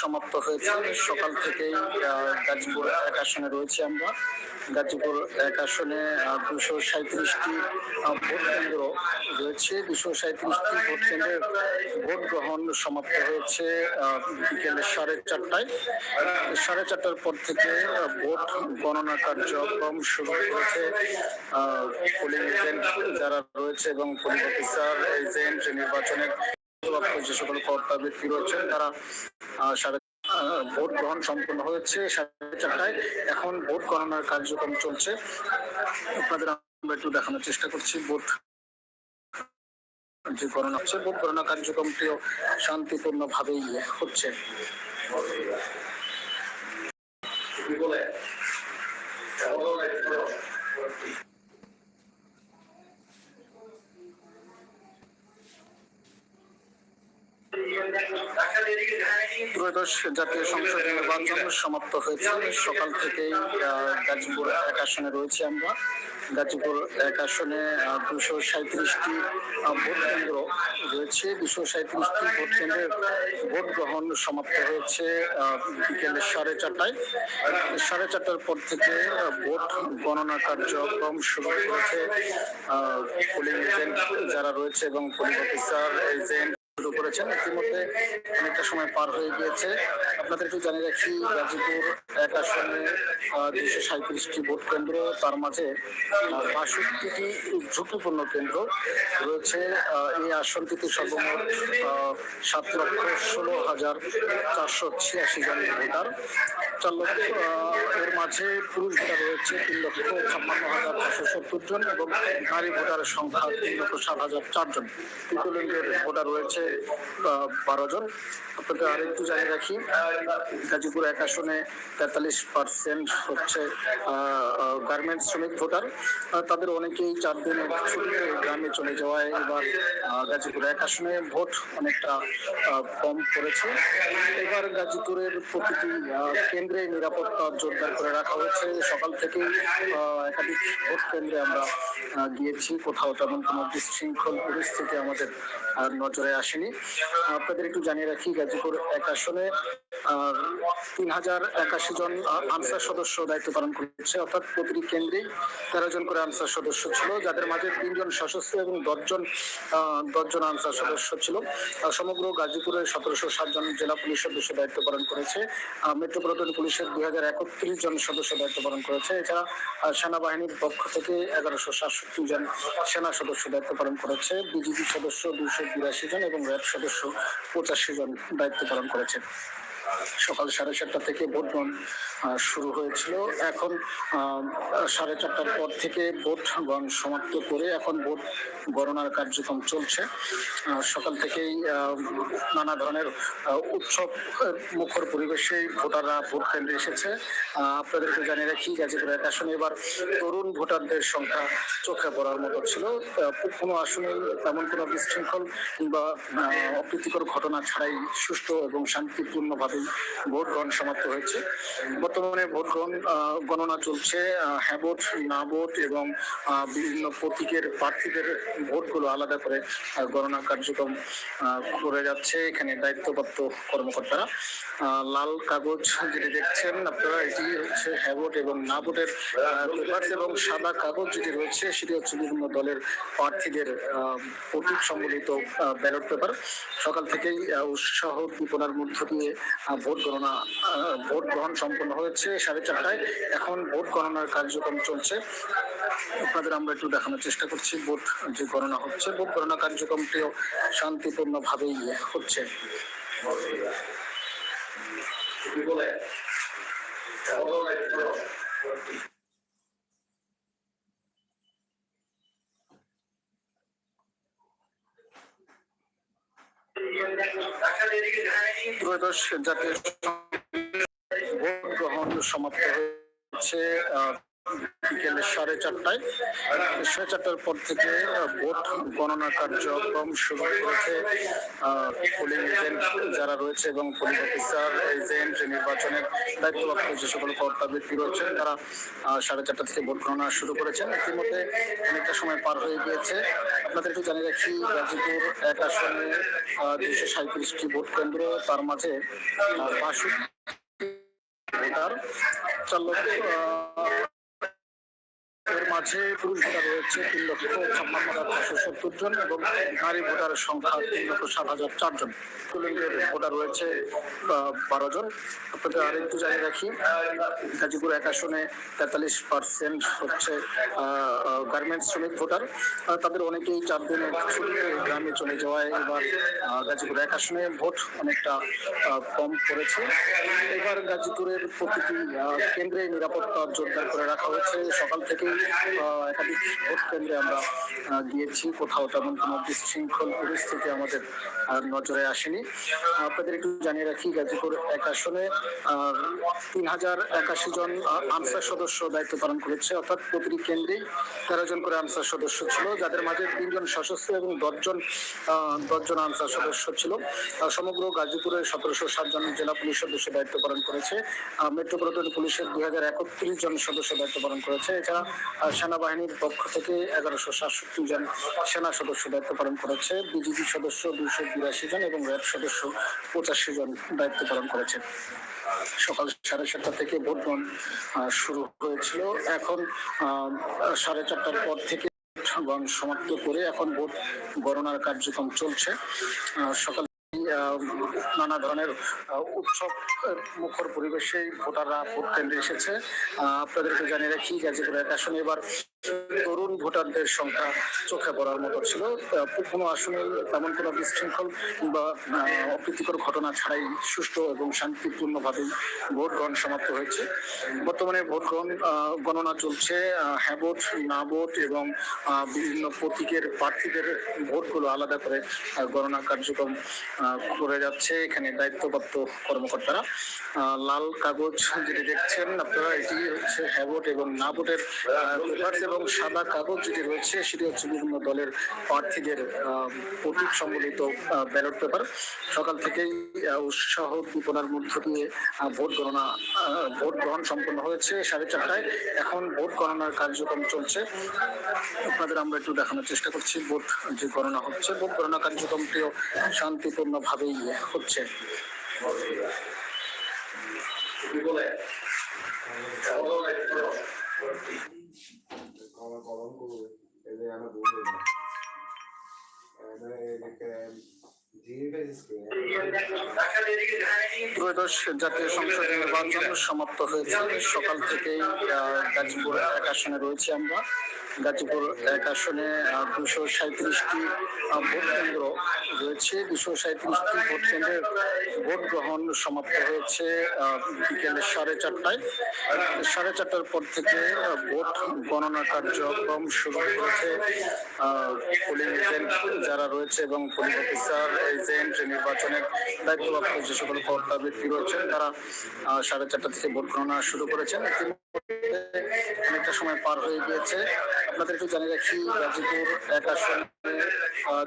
সমাপ্ত হয়েছে। সকাল থেকেই গাজীপুর এক আসনে রয়েছে আমরা। গাজীপুর এক আসনে দুশো সাঁত্রিশটি ভোট কেন্দ্র রয়েছে। দুশো সাঁত্রিশটি ভোট কেন্দ্রের ভোট গ্রহণ সমাপ্ত হয়েছে বিকেল সাড়ে চারটায়। সাড়ে চারটার পর থেকে ভোট গণনা কার্যক্রম শুরু হয়েছে। পোলিং এজেন্ট যারা রয়েছে এবং পোলিং অফিসার, এজেন্ট নির্বাচনের যে সকল কর্তা ব্যক্তি রয়েছেন তারা সাড়ে ভোট গ্রহণ সম্পন্ন হয়েছে, সাড়ে চারটায়। এখন ভোট গণনার কার্যক্রম চলছে। আপনাদের আমরা একটু দেখানোর চেষ্টা করছি, ভোট যে গণনা হচ্ছে, ভোট গণনা কার্যক্রমটিও শান্তিপূর্ণ ভাবেই হচ্ছে ত্রয়োদশ জাতীয় সংসদ নির্বাচন সমাপ্ত হয়েছে। সকাল থেকেই গাজীপুর এক আসনে রয়েছে আমরা। গাজীপুর এক আসনে দুশো সাঁত্রিশটি ভোট কেন্দ্র রয়েছে। দুশো সাঁত্রিশটি ভোট কেন্দ্রের ভোট গ্রহণ সমাপ্ত হয়েছে বিকেল সাড়ে চারটায়। সাড়ে চারটার পর থেকে ভোট গণনা কার্যক্রম শুরু হয়েছে। পোলিং এজেন্ট যারা রয়েছে এবং পোলিং অফিসার, এজেন্ট শুরু করেছেন। ইতিমধ্যে অনেকটা সময় পার হয়ে গিয়েছে। আপনাদেরকে জানিয়ে রাখি, গাজীপুর এক আসনে দুশো সাঁত্রিশটি ভোট কেন্দ্র, তার মাঝে বাষট্টিটি ঝুঁকিপূর্ণ কেন্দ্র রয়েছে। এই আসনটিতে সর্বমোট সাত লক্ষ ষোলো হাজার চারশো ছিয়াশি জন ভোটার। চার লক্ষ এর মাঝে পুরুষ ভোটার রয়েছে তিন লক্ষ ছাপ্পান্ন হাজার ছশো সত্তর জন এবং নারী ভোটারের সংখ্যা তিন লক্ষ সাত হাজার চারজন তৃতীয় ভোটার রয়েছে বারো জন। আপনাদের আরেকটু জানিয়ে রাখি, গাজীপুর এক আসনে তেতাল্লিশ পার্সেন্ট হচ্ছে গার্মেন্টস শ্রমিক ভোটার। তাদের অনেকেই চার দিনের ছুটিতে গ্রামে চলে যাওয়ায় এবার গাজীপুর এক আসনে ভোট অনেকটা কম পড়েছে। এবার গাজীপুরের প্রতিটি কেন্দ্রে নিরাপত্তা জোরদার করে রাখা হয়েছে। সকাল থেকেই একাধিক ভোট কেন্দ্রে আমরা গিয়েছি। কোথাও তেমন কোনো বিশৃঙ্খল পরিস্থিতি আমাদের নজরে আসেনি। আপনাদের একটু জানিয়ে রাখি, গাজীপুর এক আসনে তিন হাজার একাশি জন আনসার সদস্য দায়িত্ব পালন করেছে। অর্থাৎ প্রতিটি কেন্দ্রেই তেরো জন করে আনসার সদস্য ছিল। যাদের মাঝে তিনজন সশস্ত্র এবং দশজন দশজন আনসার সদস্য ছিল। সমগ্র গাজীপুরের সতেরোশো সাত জন জেলা পুলিশ সদস্য দায়িত্ব পালন করেছে। মেট্রোপলিটন পুলিশের দুই হাজার একত্রিশ জন সদস্য দায়িত্ব পালন করেছে। এছাড়া সেনাবাহিনীর পক্ষ থেকে এগারোশো সাতষট্টি জন সেনা সদস্য দায়িত্ব পালন করেছে। বিজিবি সদস্য দুইশো বিরাশি জন এবং সদস্য পঁচাশি জন দায়িত্ব পালন করেছে সকাল সাড়ে চারটা থেকে ভোট গ্রহণ শুরু হয়েছিল। এখন সাড়ে চারটার পর থেকে ভোট গ্রহণ সমাপ্ত করে এখন ভোট গণনার কার্যক্রম চলছে। সকাল থেকেই নানা ধরনের উৎসব মুখর পরিবেশে ভোটাররা ভোট কেন্দ্রে এসেছে। আপনাদেরকে জানিয়ে রাখি, গাজীপুর এক আসনে এবার তরুণ ভোটারদের সংখ্যা চোখে পড়ার মতো ছিল। কোনো আসনে তেমন কোনো বিশৃঙ্খল কিংবা অপ্রীতিকর ঘটনা ছাড়াই সুষ্ঠু এবং শান্তিপূর্ণভাবেই ভোট গ্রহণ সমাপ্ত হয়েছে। বর্তমানে ভোট গ্রহণ গণনা চলছে। হ্যাঁ ভোট, না ভোট এবং বিভিন্ন প্রতীকের প্রার্থীদের ভোটগুলো আলাদা করে গণনা কার্যক্রম করে যাচ্ছে এখানে দায়িত্বপ্রাপ্ত কর্মকর্তারা। লাল কাগজ যেটি দেখছেন আপনারা, এটি হচ্ছে হ্যাঁ ভোট এবং না ভোটের এবং সাদা কাগজ যেটি রয়েছে, সেটি হচ্ছে বিভিন্ন দলের প্রার্থীদের প্রতীক সম্বলিত ব্যালট পেপার। সকাল থেকেই উৎসাহ উদ্দীপনার মধ্য দিয়ে ভোট গণনা ভোট গ্রহণ সম্পন্ন হয়েছে সাড়ে চারটায়। এখন ভোট গণনার কার্যক্রম চলছে। আপনাদের আমরা একটু দেখানোর চেষ্টা করছি ভোট যে গণনা হচ্ছে। ভোট গণনা কার্যক্রমটিও শান্তিপূর্ণ ভাবেই হচ্ছে ত্রয়োদশ জাতীয় ভোট গ্রহণ সমাপ্ত হয়েছে বিকেল সাড়ে চারটায়। সাড়ে চারটার পর থেকে ভোট গণনা কার্যক্রম শুরু করেছে পোলিং এজেন্ট যারা রয়েছে এবং পোলিং অফিসার এজেন্ট নির্বাচনের দায়িত্বপ্রাপ্ত যে সকল কর্তা ব্যক্তি রয়েছেন, তারা সাড়ে চারটা থেকে ভোট গণনা শুরু করেছেন। ইতিমধ্যে অনেকটা সময় পার হয়ে গিয়েছে। আপনাদের একটু জানিয়ে রাখি, গাজীপুর এক আসনে দুশো সাঁত্রিশটি ভোট কেন্দ্র, তার মাঝে বাষট্টি ভোটার। চার এর মাঝে পুরুষ ভোটার রয়েছে তিন লক্ষ ছাপ্পান্ন হাজার পাঁচশো সত্তর জন এবং নারী ভোটারের সংখ্যা তিন লক্ষ সাত হাজার চারজন পুলিংয়ের ভোটার রয়েছে বারো জন। আপনাদের আরেকটু জানিয়ে রাখি, গাজীপুর এক আসনে তেতাল্লিশ পার্সেন্ট হচ্ছে গার্মেন্টস শ্রমিক ভোটার। তাদের অনেকেই চার দিনের ছুটিতে গ্রামে চলে যাওয়ায় এবার গাজীপুর এক আসনে ভোট অনেকটা কম পড়েছে এবার গাজীপুরের প্রতিটি কেন্দ্রে নিরাপত্তা জোরদার করে রাখা হয়েছে। সকাল থেকেই একাধিক ভোট কেন্দ্রে আমরা গিয়েছি। কোথাও তেমন কোনো বিশৃঙ্খল পরিস্থিতি আমাদের নজরে আসেনি। আপনাদের একটু জানিয়ে রাখি, গাজীপুর এক আসনে তিন হাজার একাশি জন আনসার সদস্য দায়িত্ব পালন করেছে। অর্থাৎ প্রতিটি কেন্দ্রেই তেরো জন করে আনসার সদস্য ছিল, যাদের মাঝে তিনজন সশস্ত্র এবং দশজন দশজন আনসার সদস্য ছিল। সমগ্র গাজীপুরের সতেরোশো ষাট জন জেলা পুলিশ সদস্য দায়িত্ব পালন করেছে। মেট্রোপলিটন পুলিশের দুই হাজার একত্রিশ জন সদস্য দায়িত্ব পালন করেছে। এছাড়া সেনাবাহিনীর পক্ষ থেকে এগারোশো সাতষট্টি জন সেনা সদস্য দায়িত্ব পালন করেছে। বিজিবি সদস্য দুইশো বিরাশি জন এবং র্যাব সদস্য পঁচাশি জন দায়িত্ব পালন করেছে। সকাল সাড়ে সাতটা থেকে ভোট গ্রহণ শুরু হয়েছিল। এখন সাড়ে চারটার পর থেকে ভোট সমাপ্ত করে এখন ভোট গণনার কার্যক্রম চলছে। সকাল নানা ধরনের উৎসব মুখর পরিবেশে ভোটাররা ভোট কেন্দ্রে এসেছে। আপনাদেরকে জানিয়ে রাখি গাজীপুর এক আসনে এবার তরুণ ভোটারদের সংখ্যা চোখে পড়ার মতো ছিল। কোনো আসনে তেমন কোনো বিশৃঙ্খল বা অপ্রীতিকর ঘটনা ছাড়াই সুষ্ঠু এবং শান্তিপূর্ণভাবে ভোট গ্রহণ সমাপ্ত হয়েছে। বর্তমানে ভোট গ্রহণ গণনা চলছে। হ্যাঁ না ভোট এবং বিভিন্ন প্রতীকের প্রার্থীদের ভোটগুলো আলাদা করে গণনা কার্যক্রম করে যাচ্ছে এখানে দায়িত্বপ্রাপ্ত কর্মকর্তারা। লাল কাগজ যেটি দেখছেন আপনারা, এটি হচ্ছে হ্যাঁ এবং না ভোটের এবং সাদা কাগজ যেটি রয়েছে, সেটি হচ্ছে বিভিন্ন দলের প্রার্থীদের প্রতীক সম্বলিত ব্যালট পেপার। সকাল থেকেই উৎসাহ উদ্দীপনার মধ্য দিয়ে ভোট গণনা ভোট গ্রহণ সম্পন্ন হয়েছে সাড়ে চারটায়। এখন ভোট গণনার কার্যক্রম চলছে। আপনাদের আমরা একটু দেখানোর চেষ্টা করছি, ভোট যে গণনা হচ্ছে, ভোট গণনা কার্যক্রমটিও শান্তিপূর্ণ ভাবেই হচ্ছে। Cola ত্রয়োদশ জাতীয় সংসদ নির্বাচন সমাপ্ত হয়েছে। সকাল থেকেই গাজীপুর এক আসনে রয়েছে আমরা। গাজীপুর এক আসনে দুশো সাঁত্রিশটি ভোট কেন্দ্র রয়েছে। দুশো সাঁত্রিশটি ভোট কেন্দ্রের ভোট গ্রহণ সমাপ্ত হয়েছে বিকেল সাড়ে চারটায়। সাড়ে চারটার পর থেকে ভোট গণনা কার্যক্রম শুরু করেছে পোলিং এজেন্ট যারা রয়েছে এবং পোলিং অফিসার এজেন্ট নির্বাচনের দায়িত্বপ্রাপ্ত যে সকল কর্তা ব্যক্তি রয়েছেন, তারা সাড়ে চারটা থেকে ভোট গণনা শুরু করেছেন। অনেকটা সময় পার হয়ে গিয়েছে। আপনাদের একটু জানিয়ে রাখি গাজীপুর এক আসনে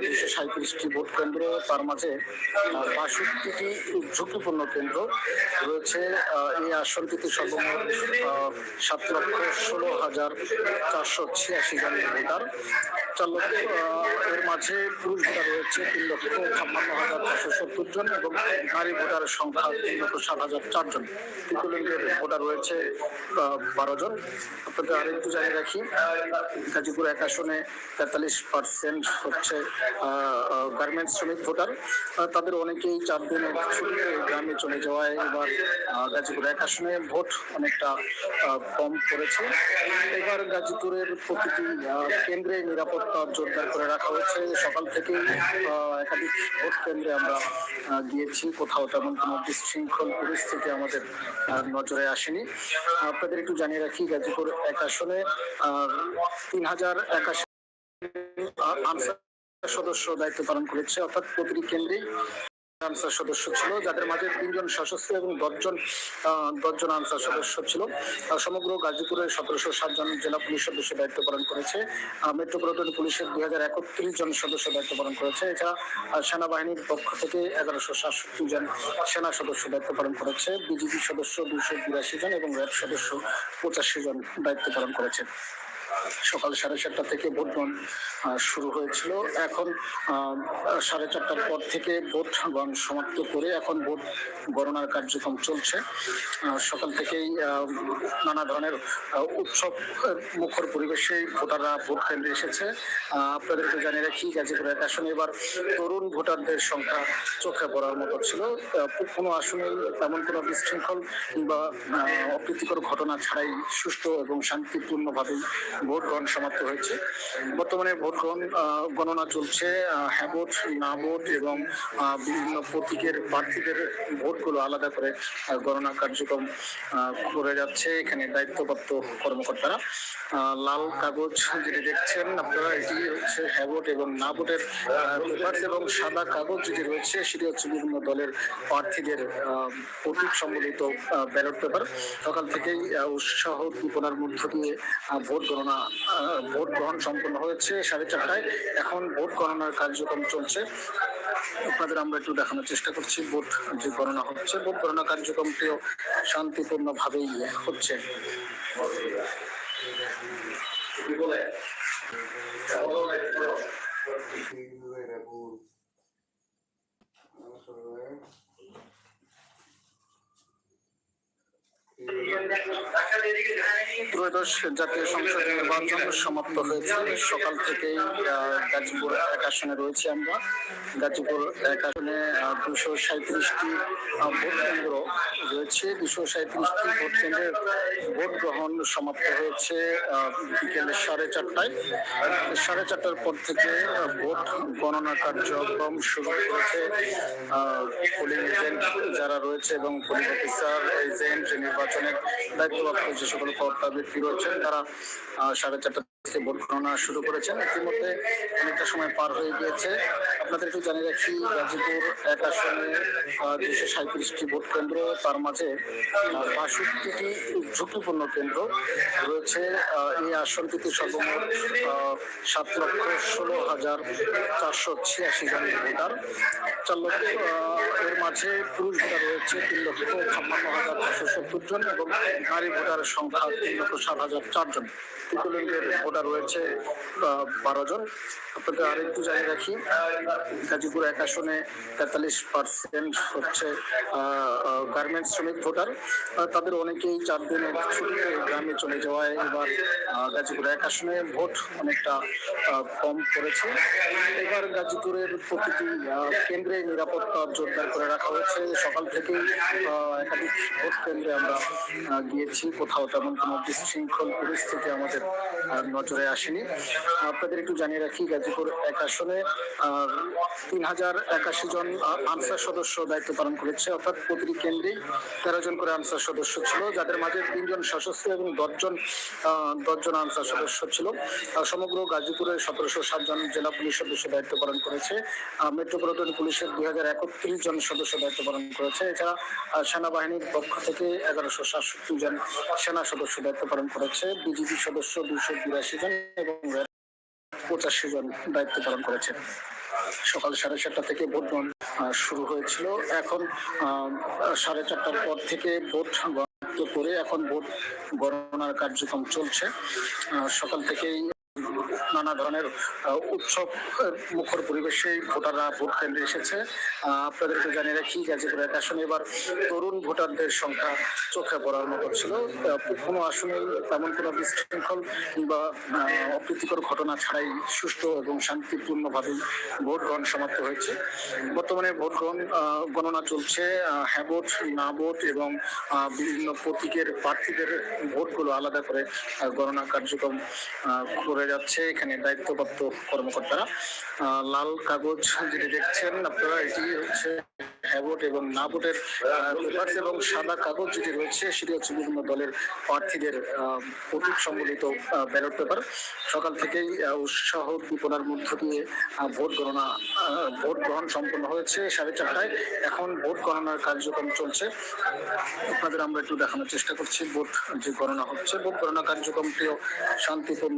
দুশো সাঁত্রিশটি ভোট কেন্দ্র, তার মাঝে বাষট্টিটি ঝুঁকিপূর্ণ কেন্দ্র রয়েছে। এই আসনটিতে সর্বমোট সাত লক্ষ ষোলো হাজার চারশো ছিয়াশি জন ভোটার। চার লক্ষ এর মাঝে পুরুষ ভোটার রয়েছে তিন লক্ষ ছাপ্পান্ন হাজার পাঁচশো সত্তর জন এবং নারী ভোটারের সংখ্যা তিন লক্ষ সাত হাজার চারজন তৃতীয় ভোটার রয়েছে বারো জন। আপনাদের আরেকটু জানিয়ে রাখি গাজীপুর এক আসনে তেতাল্লিশ পার্সেন্ট হচ্ছে গার্মেন্টস শ্রমিক ভোটার। তাদের অনেকেই চার দিনের ছুটিতে গ্রামে চলে যাওয়ায় এবার গাজীপুর এক আসনে ভোট অনেকটা কম পড়েছে এবার গাজীপুরের প্রতিটি কেন্দ্রে নিরাপত্তা জোরদার করে রাখা হয়েছে। সকাল থেকেই একাধিক ভোট কেন্দ্রে আমরা গিয়েছি। কোথাও তেমন কোনো বিশৃঙ্খল পরিস্থিতি আমাদের নজরে আসেনি। আপনাদের একটু জানিয়ে রাখি, গাজীপুর এক আসনে তিন হাজার একাশি সদস্য দায়িত্ব পালন করেছে, অর্থাৎ প্রতিটি কেন্দ্রেই আনসার সদস্য ছিল, যাদের মাঝে তিনজন সশস্ত্র এবং দশজন দশজন আনসার সদস্য ছিল। সমগ্র গাজীপুরের সতেরোশো সাত জন জেলা পুলিশ সদস্য দায়িত্ব পালন করেছে। মেট্রোপলিটন পুলিশের দুই হাজার একত্রিশ জন সদস্য দায়িত্ব পালন করেছে। এছাড়া সেনাবাহিনীর পক্ষ থেকে এগারোশো সাতষট্টি জন সেনা সদস্য দায়িত্ব পালন করেছে। বিজিবি সদস্য দুইশো বিরাশি জন এবং র্যাব সদস্য পঁচাশি জন দায়িত্ব পালন করেছে। সকাল সাড়ে সাতটা থেকে ভোট গ্রহণ শুরু হয়েছিল। এখন সাড়ে চারটার পর থেকে ভোট গ্রহণ সমাপ্ত করে এখন ভোট গণনার কার্যক্রম চলছে। সকাল থেকেই নানা ধরনের উৎসব মুখর পরিবেশে ভোটাররা ভোট কেন্দ্রে এসেছে। আপনাদেরকে জানিয়ে রাখি, গাজীপুর এক আসনে এবার তরুণ ভোটারদের সংখ্যা চোখে পড়ার মতো ছিল। কোনো আসনে তেমন কোনো বিশৃঙ্খল কিংবা অপ্রীতিকর ঘটনা ছাড়াই সুষ্ঠু এবং শান্তিপূর্ণভাবে ভোট গ্রহণ সমাপ্ত হয়েছে। বর্তমানে ভোট গ্রহণ গণনা চলছে। আহ, হ্যাঁ ভোট না ভোট এবং বিভিন্ন প্রতীকের প্রার্থীদের ভোটগুলো আলাদা করে গণনা কার্যক্রম করে যাচ্ছে এখানে দায়িত্বপ্রাপ্ত কর্মকর্তারা। লাল কাগজ যেটি দেখছেন আপনারা এটি হচ্ছে হ্যাঁ ভোট এবং না ভোটের পেপার এবং সাদা কাগজ যেটি রয়েছে সেটি হচ্ছে বিভিন্ন দলের প্রার্থীদের প্রতীক সম্বলিত ব্যালট পেপার। সকাল থেকেই উৎসাহ উদ্দীপনার মধ্য দিয়ে ভোট গণনা ভোট গ্রহণ সম্পন্ন হয়েছে সাড়ে চারটায়। এখন ভোট গণনার কার্যক্রম চলছে। আপনাদের আমরা একটু দেখানোর চেষ্টা করছি ভোট যে গণনা হচ্ছে। ভোট গণনা কার্যক্রমটিও শান্তিপূর্ণ ভাবেই হচ্ছে ত্রয়োদশ জাতীয় সংসদ নির্বাচন সমাপ্ত হয়েছে। সকাল থেকেই গাজীপুর এক আসনে রয়েছে আমরা। গাজীপুর এক আসনে দুশো সাঁত্রিশটি ভোট কেন্দ্র রয়েছে। দুশো সাঁত্রিশটি ভোট কেন্দ্রের ভোট গ্রহণ সমাপ্ত হয়েছে বিকেল সাড়ে চারটায়। সাড়ে চারটার পর থেকে ভোট গণনা কার্যক্রম শুরু করেছে পোলিং এজেন্ট যারা রয়েছে এবং পোলিং অফিসার এজেন্ট নির্বাচনের দায়িত্বপ্রাপ্ত যে সকল কর্তা ব্যক্তি করছেন তারা সাড়ে চারটা ভোট গণনা শুরু করেছেন। ইতিমধ্যে অনেকটা সময় পার হয়ে গিয়েছে। আপনাদের একটু জানিয়ে রাখি, গাজীপুর এক আসনে দুশো সাঁত্রিশটি ভোট কেন্দ্র, তার মাঝে বাষট্টিটি ঝুঁকিপূর্ণ কেন্দ্র রয়েছে। এই আসনটিতে সর্বমোট সাত লক্ষ ষোলো হাজার চারশো ছিয়াশি জন ভোটার। চার লক্ষ এর মাঝে পুরুষ ভোটার রয়েছে তিন লক্ষ ছাপ্পান্ন হাজার চারশো সত্তর জন এবং নারী ভোটারের সংখ্যা তিন লক্ষ সাত হাজার চারজন। ভোটার রয়েছে বারো জন। আপনাদের আরেকটু জানিয়ে রাখি গাজীপুর এক আসনে তেতাল্লিশ পার্সেন্ট হচ্ছে গার্মেন্টস শ্রমিক ভোটার। তাদের অনেকেই চার দিনের ছুটিতে গ্রামে চলে যাওয়ায় এবার গাজীপুর এক আসনে ভোট অনেকটা কম পড়েছে। এবার গাজীপুরের প্রতিটি কেন্দ্রে নিরাপত্তা জোরদার করে রাখা হয়েছে। সকাল থেকেই একাধিক ভোট কেন্দ্রে আমরা গিয়েছি। কোথাও তেমন কোনো বিশৃঙ্খল পরিস্থিতি আমাদের নজরে আসেনি। আপনাদের একটু জানিয়ে রাখি, গাজীপুর এক আসনে তিন হাজার একাশি জন আনসার সদস্য দায়িত্ব পালন করেছে, অর্থাৎ প্রতিটি কেন্দ্রেই তেরো জন করে আনসার সদস্য ছিল। যাদের মাঝে তিনজন সশস্ত্র এবং দশজন দশজন আনসার সদস্য ছিল। সমগ্র গাজীপুরের সতেরোশো সাতজন জেলা পুলিশ সদস্য দায়িত্ব পালন করেছে। মেট্রোপলিটন পুলিশের দুই হাজার একত্রিশ জন সদস্য দায়িত্ব পালন করেছে। এছাড়া সেনাবাহিনীর পক্ষ থেকে এগারোশো সাতষট্টি জন সেনা সদস্য দায়িত্ব পালন করেছে। বিজিবি সদস্য দুইশো বিরাশি জন এবং পঁচাশি জন দায়িত্ব পালন করেছেন। সকাল সাড়ে সাতটা থেকে ভোট গ্রহণ শুরু হয়েছিল। এখন সাড়ে চারটার পর থেকে ভোট করে এখন ভোট গণনার কার্যক্রম চলছে। সকাল থেকেই নানা ধরনের উৎসব মুখর পরিবেশে ভোটাররা ভোট কেন্দ্রে এসেছে। আপনাদেরকে জানিয়ে রাখি গাজীপুর এক আসনে এবার তরুণ ভোটারদের সংখ্যা চোখে পড়ার মতো ছিল। কোনো আসনে তেমন কোনো বিশৃঙ্খল আহ, অপ্রীতিকর ঘটনা ছাড়াই সুষ্ঠু এবং শান্তিপূর্ণভাবে ভোট গ্রহণ সমাপ্ত হয়েছে। বর্তমানে ভোট গ্রহণ গণনা চলছে। হ্যাঁ ভোট না ভোট এবং বিভিন্ন প্রতীকের প্রার্থীদের ভোটগুলো আলাদা করে গণনা কার্যক্রম আহ, করে যাচ্ছে এখানে দায়িত্বপ্রাপ্ত কর্মকর্তারা। লাল কাগজ যেটি দেখছেন, আপনারা এটি হচ্ছে হ্যাঁ ভোট এবং না ভোটের পেপার্স এবং সাদা কাগজ যেটি রয়েছে, সেটি হচ্ছে বিভিন্ন দলের প্রার্থীদের প্রতীক সম্বলিত ব্যালট পেপার। সকাল থেকেই উৎসাহ উদ্দীপনার মধ্য দিয়ে ভোট গণনা ভোট গ্রহণ সম্পন্ন হয়েছে সাড়ে চারটায়। এখন ভোট গণনার কার্যক্রম চলছে। আপনাদের আমরা একটু দেখানোর চেষ্টা করছি, ভোট যে গণনা হচ্ছে, ভোট গণনা কার্যক্রমটিও শান্তিপূর্ণ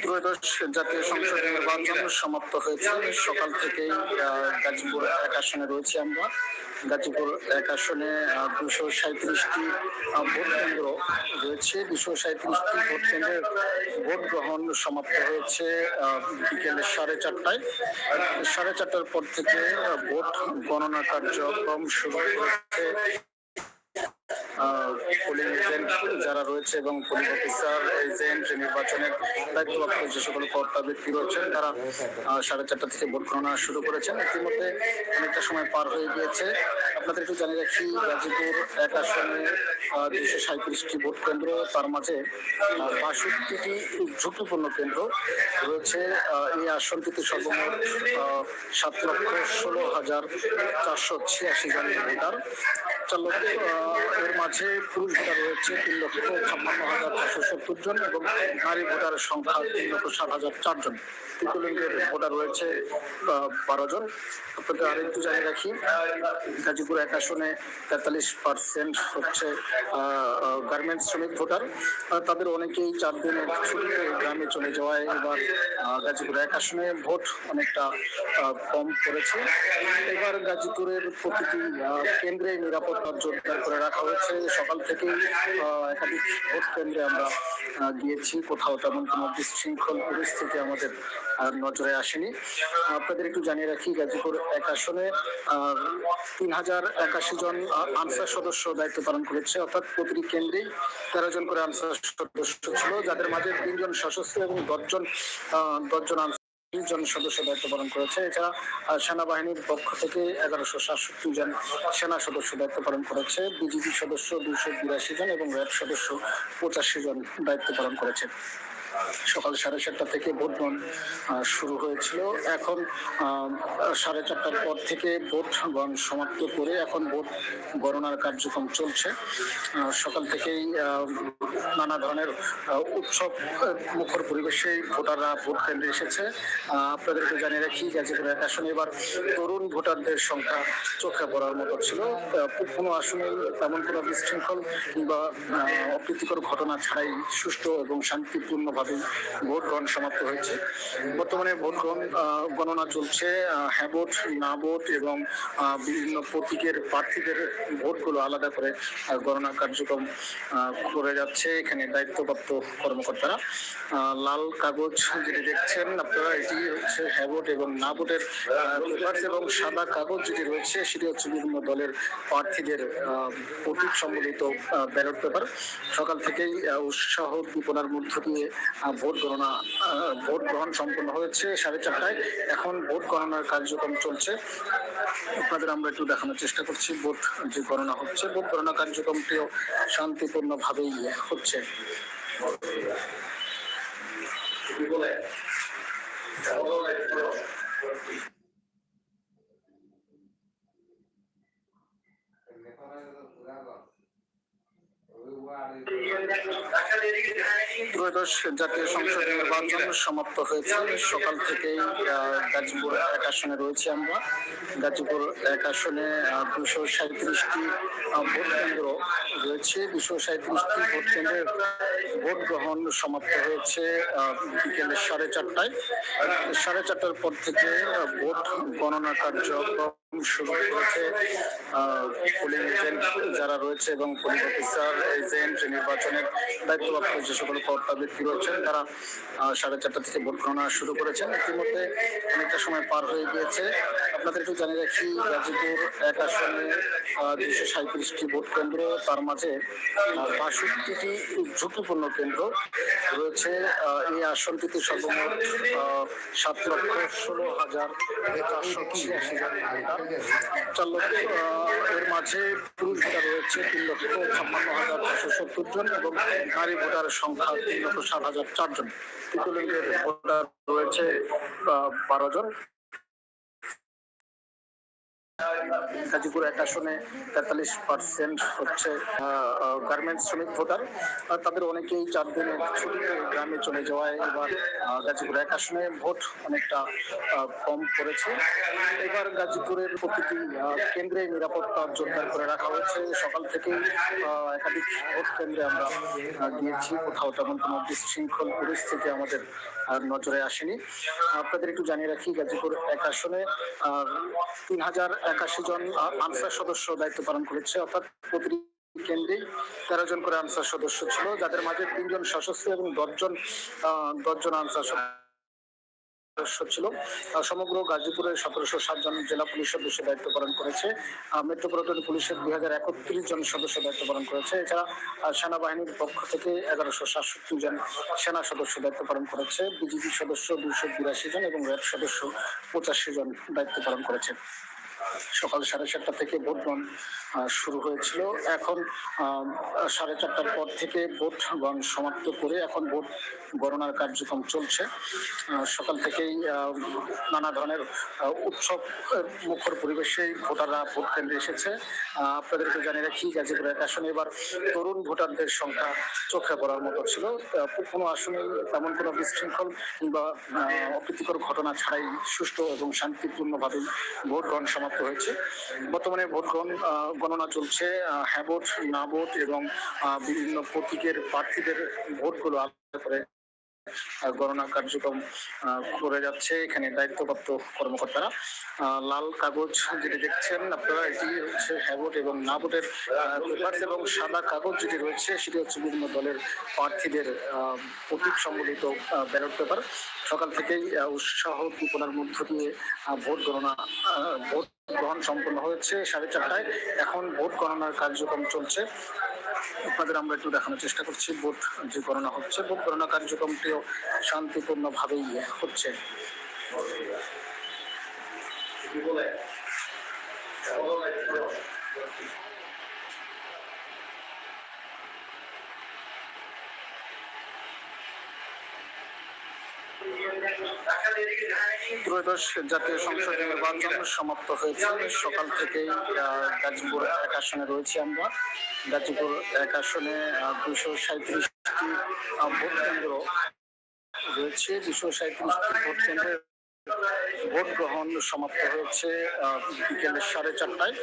ত্রয়োদশ জাতীয় সংসদ নির্বাচন সমাপ্ত হয়েছে। সকাল থেকেই গাজীপুর এক আসনে রয়েছে আমরা। গাজীপুর এক আসনে দুশো সাঁত্রিশটি ভোট কেন্দ্র রয়েছে। দুশো সাঁত্রিশটি ভোট কেন্দ্রে ভোট গ্রহণ সমাপ্ত হয়েছে বিকেল সাড়ে চারটায়। সাড়ে চারটার পর থেকে ভোট গণনা কার্যক্রম শুরু হয়েছে। পোলিং এজেন্ট যারা রয়েছে এবং পোলিং অফিসার এজেন্ট নির্বাচনের দায়িত্বপ্রাপ্ত যে সকল কর্তা ব্যক্তি রয়েছেন, তারা সাড়ে চারটা থেকে ভোট গণনা শুরু করেছেন। ইতিমধ্যে অনেকটা সময় পার হয়ে গিয়েছে। আপনাদের একটু জানিয়ে রাখি, গাজীপুর এক আসনে দুশো সাঁত্রিশটি ভোট কেন্দ্র, তার মাঝে বাষট্টিটি ঝুঁকিপূর্ণ কেন্দ্র রয়েছে। এই আসনটিতে সর্বমোট সাত লক্ষ ষোলো হাজার চারশো ছিয়াশি জন ভোটার। চার লক্ষ এর মাঝে পুরুষ ভোটার রয়েছে তিন লক্ষ ছাপ্পান্ন হাজার ছশো সত্তর জন এবং নারী ভোটারের সংখ্যা তিন লক্ষ সাত হাজার চারজন তৃতীয় ভোটার রয়েছে বারো জন। আপনাদের আরেকটু জানিয়ে রাখি, গাজীপুর এক আসনে তেতাল্লিশ পার্সেন্ট হচ্ছে গার্মেন্টস শ্রমিক ভোটার। তাদের অনেকেই চার দিনের ছুটিতে গ্রামে চলে যাওয়ায় এবার গাজীপুর এক আসনে ভোট অনেকটা কম পড়েছে। এবার গাজীপুরের প্রতিটি কেন্দ্রে নিরাপত্তা জোরদার করে রাখা হয়েছে। সকাল থেকেই একাধিক ভোট কেন্দ্রে আমরা গিয়েছি কোথাও তেমন কোনো বিশৃঙ্খল পরিস্থিতি আমাদের নজরে আসেনি। আপনাদের একটু জানিয়ে রাখি, গাজীপুর এক আসনে তিন হাজার একাশি জন আনসার সদস্য দায়িত্ব পালন করেছে। অর্থাৎ প্রতিটি কেন্দ্রেই তেরো জন করে আনসার সদস্য ছিল, যাদের মাঝে তিনজন সশস্ত্র এবং দশজন দশজন জন সদস্য দায়িত্ব পালন করেছে। এছাড়া সেনাবাহিনীর পক্ষ থেকে এগারোশো সাতষট্টি জন সেনা সদস্য দায়িত্ব পালন করেছে। বিজিবি সদস্য দুইশো বিরাশি জন এবং র্যাব সদস্য পঁচাশি জন দায়িত্ব পালন করেছে। সকাল সাড়ে সাতটা থেকে ভোট গ্রহণ শুরু হয়েছিল। এখন সাড়ে চারটার পর থেকে ভোট গ্রহণ সমাপ্ত করে এখন ভোট গণনার কার্যক্রম চলছে। সকাল থেকেই নানা ধরনের উৎসব মুখর পরিবেশে ভোটাররা ভোট কেন্দ্রে এসেছে। আপনাদেরকে জানিয়ে রাখি গাজীপুর এক আসনে এবার তরুণ ভোটারদের সংখ্যা চোখে পড়ার মতো ছিল। কোনো আসনে তেমন কোনো বিশৃঙ্খল কিংবা অপ্রীতিকর ঘটনা ছাড়াই সুষ্ঠু এবং শান্তিপূর্ণভাবে ভোট গ্রহণ সমাপ্ত হয়েছে। বর্তমানে ভোট গ্রহণ গণনা চলছে হ্যাঁ না ভোট এবং বিভিন্ন প্রতীকের প্রার্থীদের ভোটগুলো আলাদা করে গণনা কার্যক্রম করে যাচ্ছে এখানে দায়িত্বপ্রাপ্ত কর্মকর্তারা। লাল কাগজ যেটি দেখছেন আপনারা, এটি হচ্ছে হ্যাঁ ভোট এবং না ভোটের এবং সাদা কাগজ যেটি রয়েছে, সেটি হচ্ছে বিভিন্ন দলের প্রার্থীদের প্রতীক সম্বলিত ব্যালট পেপার। সকাল থেকেই উৎসাহ উদ্দীপনার মধ্য দিয়ে ভোট গণনা আহ, ভোট গ্রহণ সম্পন্ন হয়েছে সাড়ে চারটায়। এখন ভোট গণনার কার্যক্রম চলছে। আপনাদের আমরা একটু দেখানোর চেষ্টা করছি ভোট যে গণনা হচ্ছে। ভোট গণনা কার্যক্রমটিও শান্তিপূর্ণ ভাবেই হচ্ছে ত্রয়োদশ জাতীয় সংসদ নির্বাচন সমাপ্ত হয়েছে। সকাল থেকেই গাজীপুর এক আসনে রয়েছে আমরা। গাজীপুর এক আসনে দুশো সাঁত্রিশটি ভোট কেন্দ্র রয়েছে। দুশো সাঁত্রিশটি ভোট কেন্দ্রে ভোট গ্রহণ সমাপ্ত হয়েছে বিকেল সাড়ে চারটায়। সাড়ে চারটার পর থেকে ভোট গণনা কার্যক্রম শুরু যারা রয়েছে এবং পোলিং অফিসার এজেন্ট নির্বাচনের দায়িত্বপ্রাপ্ত যে সকল কর্তা ব্যক্তি রয়েছেন, তারা সাড়ে চারটা থেকে ভোট গণনা শুরু করেছেন। ইতিমধ্যে অনেকটা সময় পার হয়ে গিয়েছে। আপনাদের একটু জানিয়ে রাখি, গাজীপুর এক আসনে দুশো সাঁত্রিশটি ভোট কেন্দ্র, তার মাঝে বাষট্টিটি ঝুঁকিপূর্ণ কেন্দ্র রয়েছে। এই আসনটিতে সর্বমোট সাত লক্ষ ষোলো হাজার চারশো ছিয়াশি জন চার লক্ষ এর মাঝে পুরুষ ভোটার রয়েছে তিন লক্ষ ছাপ্পান্ন হাজার ছশো সত্তর জন এবং নারী ভোটারের সংখ্যা তিন লক্ষ সাত হাজার চারজন তৃতীয় লিঙ্গের ভোটার রয়েছে বারো জন। গাজীপুর এক আসনে তেতাল্লিশ পার্সেন্ট হচ্ছে গার্মেন্টস শ্রমিক ভোটার। তাদের অনেকেই চার দিনের ছুটিতে গ্রামে চলে যাওয়ায় এবার গাজীপুর এক আসনে ভোট অনেকটা কম পড়েছে এবার গাজীপুরের প্রতিটি কেন্দ্রে নিরাপত্তা জোরদার করে রাখা হয়েছে। সকাল থেকেই একাধিক ভোট কেন্দ্রে আমরা গিয়েছি। কোথাও তেমন কোনো বিশৃঙ্খল পরিস্থিতি আমাদের নজরে আসেনি। আপনাদের একটু জানিয়ে রাখি, গাজীপুর এক আসনে তিন হাজার একাশি জন আনসার সদস্য দায়িত্ব পালন করেছে, অর্থাৎ প্রতিটি কেন্দ্রে তেরো জন করে আনসার সদস্য ছিল, যাদের মাঝে তিনজন সশস্ত্র এবং দশজন দশজন আনসার সদস্য ছিল। আহ, সমগ্র গাজীপুরের সতেরোশো সাত জন জেলা পুলিশ সদস্য দায়িত্ব পালন করেছে। মেট্রোপলিটন পুলিশের দুই হাজার একত্রিশ জন সদস্য দায়িত্ব পালন করেছে। এছাড়া সেনাবাহিনীর পক্ষ থেকে এগারোশো সাতষট্টি জন সেনা সদস্য দায়িত্ব পালন করেছে। বিজিবি সদস্য দুইশো বিরাশি জন এবং র্যাব সদস্য পঁচাশি জন দায়িত্ব পালন করেছে। সকাল সাড়ে চারটা থেকে ভোট গ্রহণ শুরু হয়েছিল। এখন সাড়ে চারটার পর থেকে ভোট গ্রহণ সমাপ্ত করে এখন ভোট গণনার কার্যক্রম চলছে। সকাল থেকেই নানা ধরনের উৎসব মুখর পরিবেশে ভোটাররা ভোট কেন্দ্রে এসেছে। আপনাদেরকে জানিয়ে রাখি, গাজীপুর এক আসনে এবার তরুণ ভোটারদের সংখ্যা চোখে পড়ার মতো ছিল। কোনো আসনে তেমন কোনো বিশৃঙ্খল কিংবা অপ্রীতিকর ঘটনা ছাড়াই সুষ্ঠু এবং শান্তিপূর্ণভাবে ভোট গ্রহণ সমাপ্ত হয়েছে। বর্তমানে ভোট গণনা চলছে। হ্যাঁ ভোট না এবং বিভিন্ন প্রতীকের প্রার্থীদের ভোটগুলো আহ, গণনা কার্যক্রম করে যাচ্ছে। এখানে দায়িত্বপ্রাপ্ত কর্মকর্তারা। লাল কাগজ যেটি দেখছেন আপনারা, এটি হচ্ছে হ্যাঁ ভোট এবং না ভোটের পেপার এবং সাদা কাগজ যেটি রয়েছে, সেটি হচ্ছে বিভিন্ন দলের প্রার্থীদের প্রতীক সম্বলিত ব্যালট পেপার। সকাল থেকেই উৎসাহ উদ্দীপনার মধ্য দিয়ে ভোট গণনা ভোট গ্রহণ সম্পন্ন হয়েছে সাড়ে চারটায়। এখন ভোট গণনার কার্যক্রম চলছে। আপনাদের আমরা একটু দেখানোর চেষ্টা করছি। ভোট যে গণনা হচ্ছে, ভোট গণনা কার্যক্রমটিও শান্তিপূর্ণ ভাবেই হচ্ছে। ত্রয়োদশ জাতীয় সংসদ নির্বাচন সমাপ্ত হয়েছে। সকাল থেকেই গাজীপুর এক আসনে রয়েছি আমরা। গাজীপুর এক আসনে দুশো সাঁত্রিশটি ভোট কেন্দ্র রয়েছে। দুশো সাঁত্রিশটি ভোট কেন্দ্রে ভোট গ্রহণ সমাপ্ত হয়েছে বিকেল সাড়ে চারটায়।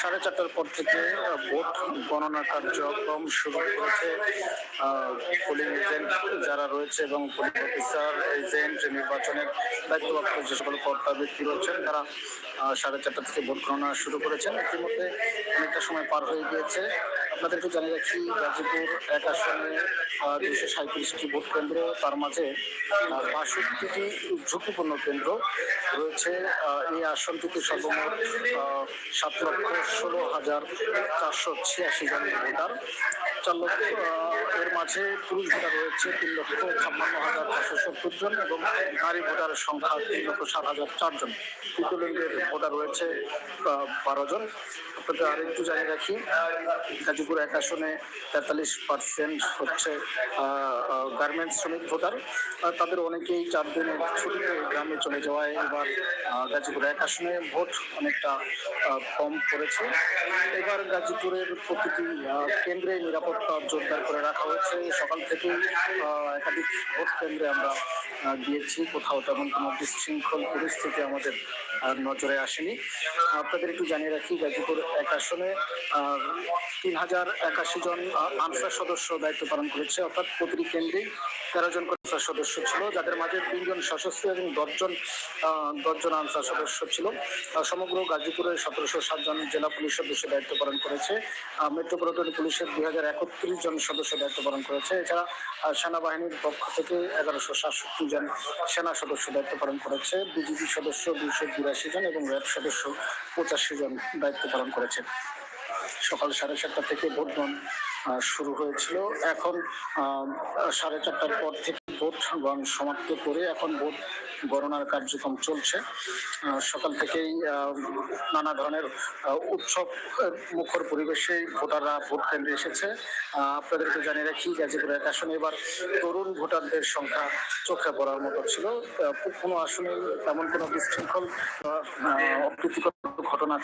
সাড়ে চারটার পর থেকে ভোট গণনা কার্যক্রম শুরু করেছে পোলিং এজেন্ট যারা রয়েছে এবং পোলিং অফিসার এজেন্ট নির্বাচনের দায়িত্বপ্রাপ্ত যে সকল কর্তা ব্যক্তি রয়েছেন, তারা সাড়ে চারটা থেকে ভোট গণনা শুরু করেছেন। ইতিমধ্যে অনেকটা সময় পার হয়ে গিয়েছে। আপনাদেরকে জানিয়ে রাখি গাজীপুর এক আসনে দুশো সাঁত্রিশটি ভোট কেন্দ্র, তার মাঝে বাষট্টিটি ঝুঁকিপূর্ণ কেন্দ্র রয়েছে। এই আসনটিতে সর্বমোট সাত লক্ষ ষোলো হাজার চারশো ছিয়াশি জন ভোটার। চার লক্ষ এর মাঝে পুরুষ ভোটার রয়েছে তিন লক্ষ ছাপ্পান্ন হাজার চারশো সত্তর জন এবং নারী ভোটারের সংখ্যা তিন লক্ষ সাত হাজার চারজন তৃতীয় ভোটার রয়েছে বারো জন। আপনাদের আরেকটু জানিয়ে রাখি, গাজীপুর এক আসনে তেতাল্লিশ পার্সেন্ট হচ্ছে গার্মেন্টস শ্রমিক ভোটার। তাদের অনেকেই চার দিনের ছুটিতে গ্রামে চলে যাওয়ায় এবার গাজীপুর এক আসনে ভোট অনেকটা কম পড়েছে। এবার গাজীপুরের প্রতিটি কেন্দ্রে নিরাপত্তা জোরদার করে রাখা হয়েছে। সকাল থেকেই একাধিক ভোট কেন্দ্রে আমরা গিয়েছি। কোথাও তেমন কোনো বিশৃঙ্খল পরিস্থিতি আমাদের নজরে আসেনি। আপনাদের একটু জানিয়ে রাখি, গাজীপুর এক আসনে তিন হাজার হাজার একাশি জন আনসার সদস্য দায়িত্ব পালন করেছে, অর্থাৎ প্রতিটি কেন্দ্রে তেরো জন আনসার সদস্য ছিল, যাদের মাঝে তিনজন সশস্ত্র এবং দশজন দশজন আনসার সদস্য ছিল। সমগ্র গাজীপুরে সতেরোশো সাতজন জেলা পুলিশ সদস্য দায়িত্ব পালন করেছে। মেট্রোপলিটন পুলিশের দুই হাজার একত্রিশ জন সদস্য দায়িত্ব পালন করেছে। এছাড়া সেনাবাহিনীর পক্ষ থেকে এগারোশো সাতষট্টি জন সেনা সদস্য দায়িত্ব পালন করেছে। বিজিবি সদস্য দুইশো বিরাশি জন এবং র্যাব সদস্য পঁচাশি জন দায়িত্ব পালন করেছে। সকাল সাড়ে সাতটা থেকে ভোট গ্রহণ শুরু হয়েছিল। এখন সাড়ে চারটার পর থেকে ভোট গ্রহণ সমাপ্ত করে এখন ভোট গণনার কার্যক্রম চলছে। সকাল থেকেই নানা ধরনের উৎসব মুখর পরিবেশে ভোটাররা ভোট কেন্দ্রে এসেছে। আপনাদেরকে জানিয়ে রাখি, গাজীপুর এক আসনে এবার তরুণ ভোটারদের সংখ্যা চোখে পড়ার মতো ছিল। কোনো আসনে তেমন কোনো বিশৃঙ্খল অপ্রীতিকর ঘটনা